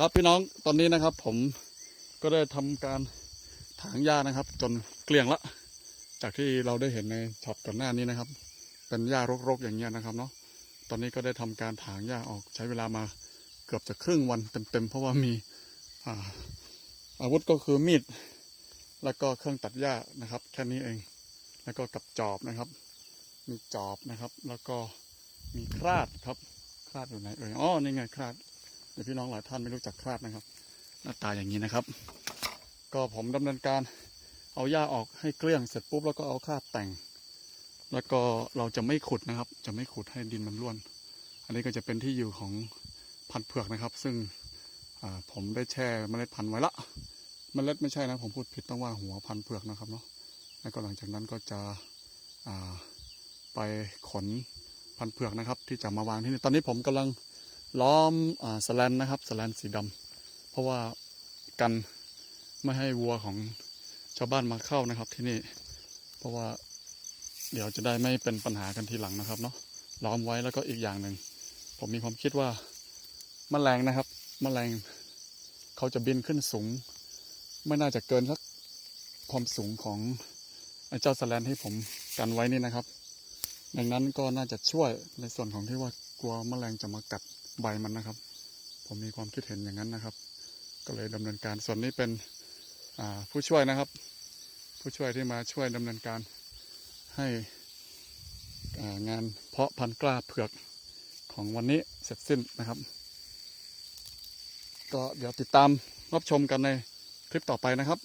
ครับพี่น้องตอนนี้นะครับ ผมก็ได้ทำการถางหญ้านะครับ จนเกลี้ยงละจากที่เราได้เห็นในช็อตก่อนหน้านี้นะครับ เป็นหญ้ารกๆอย่างเงี้ยนะครับเนาะตอนนี้ก็ได้ทำการถางหญ้าออกใช้เวลามาเกือบจะครึ่งวันเต็มๆเพราะว่ามีอ่าอาวุธก็คือมีด แล้วก็เครื่องตัดหญ้านะครับ แค่นี้เอง แล้วก็กับจอบนะครับ มีจอบนะครับ แล้วก็มีคราดครับ คราดอยู่ไหนเอ่ยอ๋อนี่ไงคราด ดี๋ยวพี่น้องหลายท่านไม่รู้จักคราดนะครับ หน้าตาอย่างนี้นะครับ ก็ผมดำเนินการเอาหญ้าออกให้เกลี้ยงเสร็จปุ๊บแล้วก็เอาคราดแต่ง แล้วก็เราจะไม่ขุดนะครับ จะไม่ขุดให้ดินมันร่วน อันนี้ก็จะเป็นที่อยู่ของพันธุ์เผือกนะครับ ซึ่งผมได้แช่เมล็ดพันธุ์ไว้ละเมล็ดไม่ใช่นะผมพูดผิดต้องว่าหัวพันธุ์เผือกนะครับเนาะแล้วก็หลังจากนั้นก็จะไปขนพันธุ์เผือกนะครับ ที่จะมาวางที่นี่ตอนนี้ผมกำลัง ล้อมอสแลนนะครับสแลนสีดำเพราะว่ากันไม่ให้วัวของชาวบ้านมาเข้านะครับที่นี่ เพราะว่าเดี๋ยวจะได้ไม่เป็นปัญหากันทีหลังนะครับเนาะล้อมไว้แล้วก็อีกอย่างหนึ่งผมมีความคิดว่าแมลงนะครับแมลงเขาจะบินขึ้นสูง ไม่น่าจะเกินสักความสูงของไอ้เจ้าสแลนที่ผมกันไว้นี่นะครับ ดังนั้นก็น่าจะช่วยในส่วนของที่ว่ากลัวแมลงจะมากัด ใบมันนะครับ ผมมีความคิดเห็นอย่างนั้นนะครับ ก็เลยดำเนินการส่วนนี้เป็นผู้ช่วยนะครับ ผู้ช่วยที่มาช่วยดำเนินการให้งานเพาะพันธุ์กล้าเผือกของวันนี้เสร็จสิ้นนะครับ ก็เดี๋ยวติดตามรับชมกันในคลิปต่อไปนะครับ